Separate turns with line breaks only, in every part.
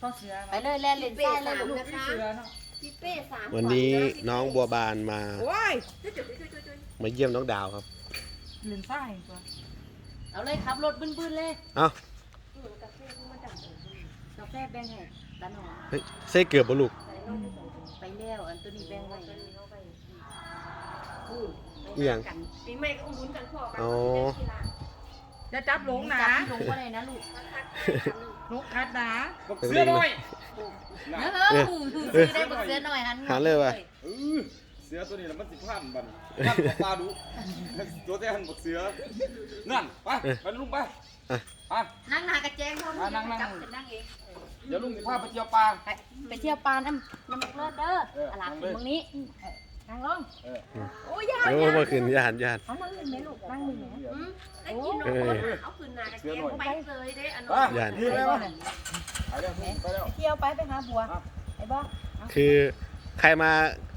พ่อเสือ
ไปเลยแล่นเล่นใต้เลยลูก
พี่เสือเนาะ
พี่เป้สาม
วันนี้น้องบัวบานมา
โอ้ย
มาเยี่ยมน้องดาวครับ
ลืมใส่ตัว
เอาเลยขับรถบึ้นๆเลย
เอ้า
กาแฟแบ่งให้ตาหนอ
เฮ้ยใส่เกือบบ่ลูก
ไปแล้วอันตัวนี้แบ่งไว้
อีหยัง
ปีใหม่ก็อุ้มกันพ่อกัน
อ๋อ
อย่าจับหลงนะ
จับลงก็ได้นะลูก
หลงคัดนะ
บักเสือหน่อย
เออซื้อได้บักเสือหน่อยหัน
หาเลยว่ะ
เออเสือตัวนี้แล้วมันสิพันบัดนพันกับปลาดุตัวแต่หันบักเสือนั่นไปไปลุงไปไป
นั่งหากระแจงเขา
อะนั่งๆ
จับนั่งเอง
เดี๋ยวลุงสิพาไปเที่ยวปลา
ไปไปเที่ยวปลาน้ำน้ำเลิศเด้อ
เออ
อะหลัง
นั่งเลย
ตรงนี้ นั่งลง
เออ
โอ้ยยา
โอ้เมื่อคืนยานยาน
เอานั่งหนึ่งไหมลูกนั่งหนึ่งไหม
ได้กินนมเอาคืนนากระเจี๊ยบไปเลยได้อัน
ไป
นั้น
ยาน
นี่ไปวะไปแล้วไปแล้ว
ไปเที่ยวไปไปหาบัวไอ้บ่
คือใครมา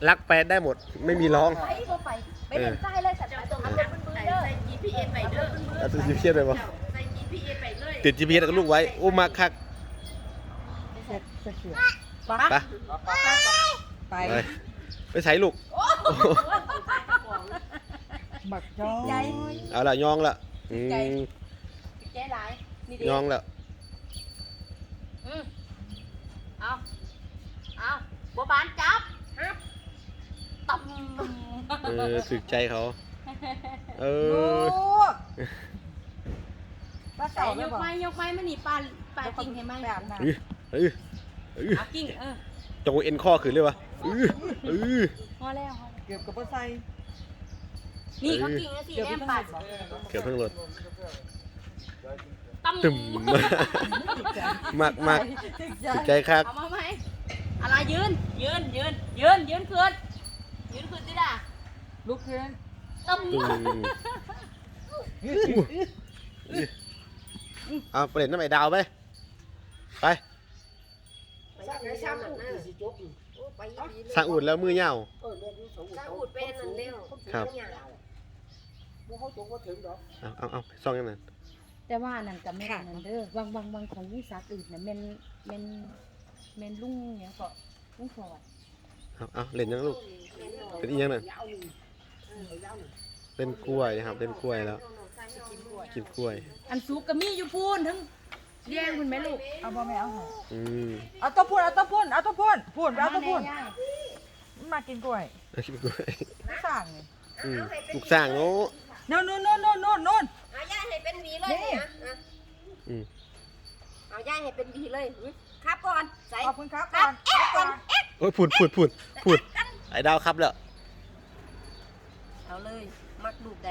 รักไปได้หมดไม่มีร้อง
ไปบ่ไปไปเล่นใต้เลยสัตว์ไปตรงนั้นเป็นบึ้นๆเด้อ
ใส่ GPS ไปเด้อ
เอาตัว GPS ไปบ่
ใส่ GPS ไปเลย
ติด GPS กับลูกไว้โอ้มาคัก
เสร็จเสร็จเสือ
ไป
ไป
ไปไปใส่ลูก
บักจ้อ
ใจ
เอาละยองละอืม
ใจหลายนี่ดิ
ยองละ
อืมเอาเอาบัวบานจับต่ำ
เออถึกใจเขา เอ
ลู
อ
กป้า
ใส่
เสายไม่
ก
บอก
ไม้ยกไม้มันนี่ปลาปลากิ่งให้ไหม
ไปอาบน้
เออเออเออ
เอากิ่งเออ
จงเอ็นข้อขึ้นเลยวะเออเออ
พอแล้วำ
เกือบกับป้าใส่
นี่เขากิ่งแล้วสิ
เกือบ
แอ
ที่
ม
ต้
ปา
อ
ด
ง
เกือบทั้งรถ
ตั้ม
ตึมมากมากถึกใจคัก
เอามาไหมอะไรยืน ยืน ยืน ยืน ยืนขึ้นยืนขึ้นสิด่า
ลุกขึ้น
ตั้ม
ตึมเอาไปเล่นน้ำไอ้ดาวไป ไป
สร้างสร้างอุ่นไปยี
สร้างอุ่นแล้วมือเหย่า
สร้างอุ่นเป็นนั่นเร็ว
ครับเอาเอาเอาซ่องยังนั้น
แต่ว่านั่นกับแม่นนั่นเด้อวางวางวางของวิสาอื่นน่ะแม่นแม่นแม่นลุงเนี่ยก็ลุงฟอด
เอาเอาเล่นยังลูก เป็นอีหยังนั่นเป็นกล้วยนะครับเป็นกล้วยแล้ว กินกล้วย
อันซุกก็มีอยู่พูนทั้ง เลี้ยงคุณแม่ลูก
เอาบ่แม่เอาให้
อืม
เอาตัวพูนเอาตัวพูนเอาตัวพูนพูนเอาตัวพูน
แม่ย่า
มันมากินกล้วย
เอากินกล้วย
ไม่สั่งนี่
อืมลูกสร้างโอ้
โน่นโน่นโน่นโน่นโน่นโน่น
เอาย่าให้เป็นวีเลยนี่นะ
อืม
เอาย่าให้เป็นวีเลยครับก่อนใส่
ขอบคุณครับก่อนครับก่อน
โอ้ยพูดพูดพูดพูดไอ้ดาวครับแล้ว
เอาเลย มักลูกใด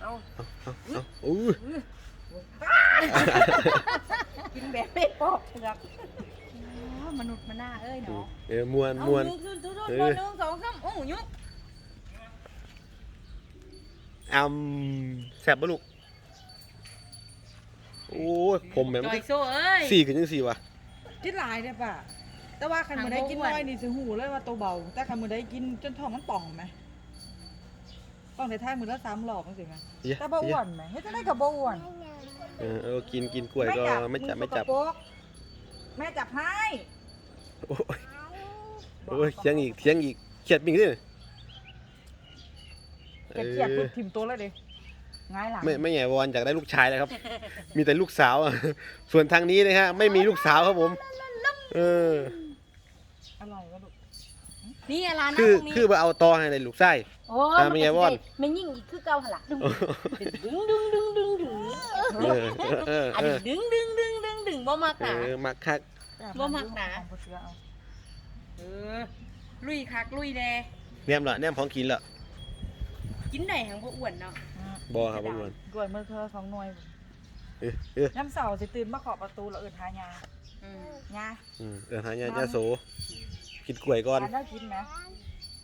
เอา
เอาเอาเอาอู้
กินแบบไม่ปอกเปลือก
อ๋อมนุษย์มาหน้าเอ้ย
อืม
เนาะ
เออมวน
เอา
มวน
หนึ่งขึ้นทุกๆ
เอ
ห
อ
นึ่งสองสามโอ้ยยุก
อำแซ่บบ่ลูกโอ้ยผมแม่ง
จ
มัน
อย
ก็
โซ่เอ้ย
สี่กันยังสี่วะ
กินหลายเนี่ยป่ะแต่ว่าคันมือได้กินน้อยนี่สิหูเลยว่าตัวเบา แต่คันมือได้กินจนท้องมันป่องไหมต้องในท้ายมือละสามหลอกมันสิไหม
เหี้ย
แต่บ่อ้วนไหมเฮ็ดจังได๋ก็บ่อ้วน
เออเออกินกินกล้วยก็ไม่จับไม่จับ
สกปรกแม่จับให้
โอ้ยโอ้ยเถียงอีกเถียงอีกเขียดมิงดิ
เก็บเขียดปุ๊บถิ่มตัวเลยดิง่ายหลัง
ไม่ไม่แง่วอนอยากได้ลูกชายเลยครับ มีแต่ลูกสาวอะส่วนทางนี้นะฮะไม่มีลูกสาวครับผม เออ
อร่อยวะลูก
นี่อะไรนะ
คือ
พวกนี้
คือมาเอาตอให้ในลูกไส้
โอ้
อ่าไม่ไงวอน
มันยิ่งอีกคือเก่าหนละดึงดึงดึงดึงดึงดึง
เออเออ
อัน
เอ
นี้
อ
ดึงดึงดึงดึงดึงบ่มาก
เอ
หนา
อมักคัก
บ่มักหนา
บ่เชื่อเอา
เออลุยคักลุยแน่
แนมละแนมของกินละ
กินได้หังบ่อ้วนเนาะ
บอครับบวน
กล้วยมือเธอสองหน่วย
เออเออ
น้ำเสาร์สิตื่นมาเคาะประตูแล้วเอิ้นหายา
อืม
ยา
อืมเออหายาญาโส กินกล้วยก่อน
ทานได้กินไหม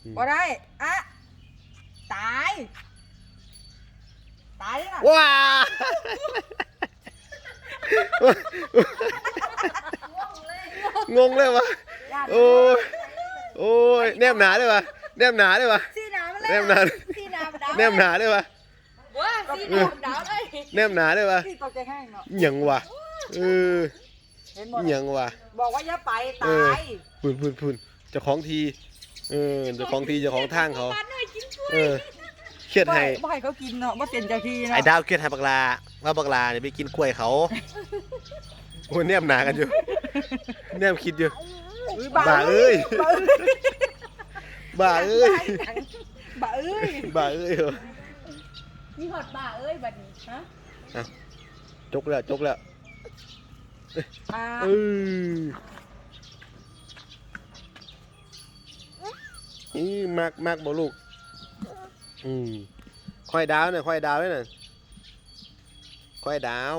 อืม
บ่ได้อะตาย ตายเลยนะ
ว้างงเลยวะ
ญาติ
โอ้ยโอ้ยแนมหนาเลยวะแนมหนาเลยวะ
สีหนามา
แน
แล้ว
มหนา
สีหนามาดาว
แนมหนาเลยวะ
ว้าสีหนามาดาวเลย
แนมหนาเลยวะ
ที่ตกใจแห้งเนาะ
อิหยังวะเออ
เห็ห็นหมด
อิหยังวะ
บอกว่าอย่าไป
เอ
ตา
อ
ย
พุ่นพุ่นพุ่น เจ้าของที เออเจ้าของทีเจ้าของทางเขาเออเครียด
บ่
ให้
บ่ให้เขากินเนาะบ่เซ็นเจ้าที่เนาะ
ไอ้ดาวเครียดให้บักลาว่าบักลาเนี่ยไปกินกล้วยเขาโอ้ยแนมหนากันอยู่แนมคิดอยู่
อุ๊ย
บ้าเอ้ย บ้าเอ้ย
บ้าเอ้ย
บ้าเอ้ยเหรอ
มีหอดบ่าเอ้ยบัดนี้ฮะ
จกแล้วจกแล้ว
อ่า
เออ นี่มากมากบ่ลูก อืมค่อยดาวเนี่ยค่อยดาวด้วยน่ะค่อยดาว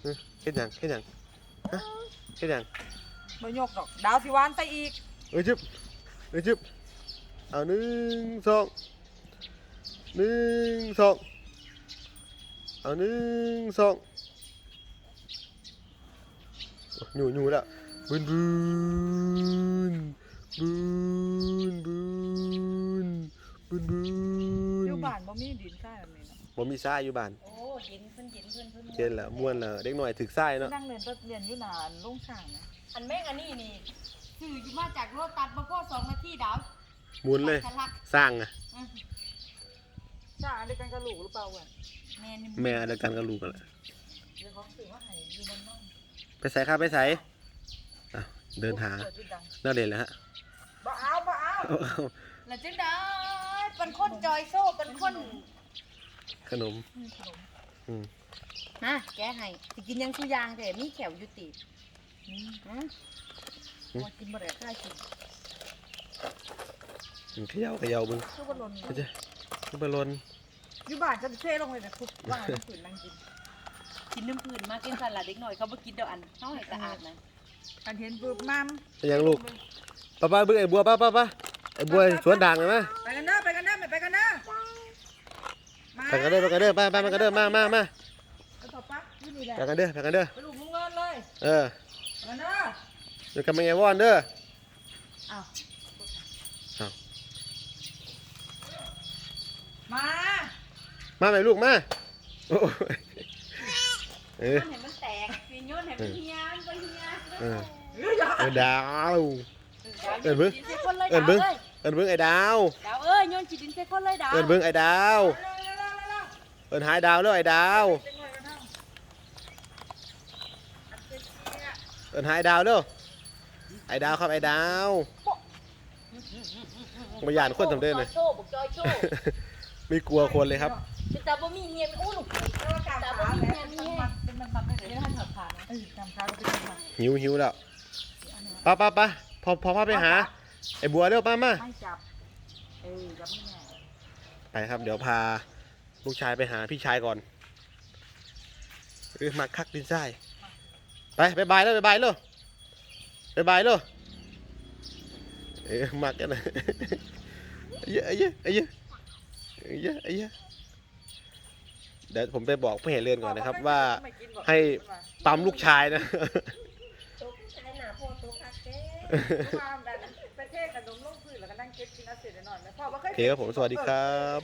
เอ้ยเฮ็ดหยังเฮ็ดหยังฮะเฮ็ดหยัง
บ่ยกดอก ดาวสิหวานใส่อีก
เอ้ยจึ๊บเอ้ยจึ๊บเอาหนึ่งสองหนึ่งสองเอาหนึ่งสองโอ้หนูหนูแล้ว บืนบืนบืนบืนบืนบืน
อยู่บ้านบ่มีดินทรายแบบนี้เนาะ
บ่มีทรายอยู่บ้าน
โอ้เย็นเพิ่นเย็นเพิ่นเพิ่น
เย็นแล้วม่วนแล้วเด็กหน่อยถึกทรายเนาะ
นั่งเรียนก็เรียนอยู่นานลงช่างนะ
อันแม่งอันนี้นี่ซื้ออยู่มาจากโรตัสบ่พอ2นาทีดาว
หมุนเลย
ทะลัก
สร้างอะ
อื้อ
ช่างอันเดียวกันกับลูกหรือเปล่าเว้ย
แม่นี่
แม่เดียวกันกับลูกกันแหละ
เดี๋ยวเขาสิว่าให้อยู่บ้านนอก
ไปใส่ครับไปใส่อะ เดินหา
เปิดอยู่ดัง
น่าเรียนแล้วฮะ
บ่เอาบ่เอา
เอาเอา
แล้วจังได๋เป็นคนจอยโซ่เป็นคน
ขนม
อืมขนม
อืม
ฮะแกให้สิกินยังซุอย่างแต่มีแขวอยู่ติ
อืม
ฮะ
บ่กินบ่ได้ค่ากิน
อืมเขย่าเขย่ามึง
คือบ่หล่น
เขาจะขึ้นไปลน
อยู่บ้านจะเทลงเลยนะทุกว่างให้ฝืนนั่งกิน
กินน้ำพื้นมากินสันละเด็กหน่อยเขาบ่กินเดี๋ยวอันเฮาให้สะอาดนะ
กันเห็นปุ๊บมัม
ไปยังลูกป้าป้าเบึ้งไอ้บัวป้าป้าป้าไอ้บัวสวนด่างเลยมั้ย
ไปกันเด้อไปกันเด้อไปกันเด้อมา
ไปกันเด้อไปกันเด้อไปไปไปกันเด้อมามามา
ไปต่อปั๊บอยู่นี่แหละ
ไปกันเด้อไปกันเด้อ
ไปลูกลุงเงินเลย
เออ
ไปกันเด้อ
เดี๋ยวกันมาไงวอนเด้อ
อ้าว
อ้าว
มา
มาไหมลูกมาโอ้ยเออ
โยนให้มันแตกสิโยนให้มันเฮียมันบ่เฮีย
เออ
เอ้ยอย่า
เออดาวเอิ้นเบิ่ง
กินใส่คนเลย
เอิ้
ดานว
เบิ้ง
เอ้ย
เอินเบิ้งไอ้ดาว
ดาวเอ้ยโยนจิดินใส่คนเลยดาว
เอินเบิ้งไอ้ดาว
เร็วเร็วเร็วเร็ว
เอินหายดาวแล้วไอ้ดาว
เร็วกันเท่าอันเจ็ดเจี๊ยบ
เอินหายดาวเด้อไอ้ดาวครับไอ้ดาวมาหยานคนทำเด้อเลย
โชว์บุกจอยโชว์
ไม่กลัวคนเลยครับ
แต่บ่มีเฮียมันอู้หนุก
เออกำขาแม่เป็น มันเป็นมันมันเลย
เดี๋ยวท่านถอดผ่านนะ
เออกำขาเป็นมัน
หิวหิวแล้วป้าป้าป้าพอพอพาไปหาไอ้บัวเร็วป้ามา
ไม่จับ เออจับไม่แน่
ไปครับ เดี๋ยวพาลูกชายไปหาพี่ชายก่อนเออมาคักดินทรายไปบายบายแล้วบายบายเลยบายบายเลยเออมากันนะไอ้เหี้ยไอ้เหี้ยไอ้เหี้ยไอ้เหี้ยไอ้เหี้ย เดี๋ยวผมไปบอกผู้เห็นเรือนก่อนนะครับว่าให้ปั๊มลูกชายนะ
ตุ๊กใช้หนาโพตุ๊กคักเด้
ความดันไปเทขนมลงพื้นแล้วก็นั่งเก็บกินเอาเสร็จหน่อยไหมพ่อว่าเคย
โอเคครับผมสวัสดีครับ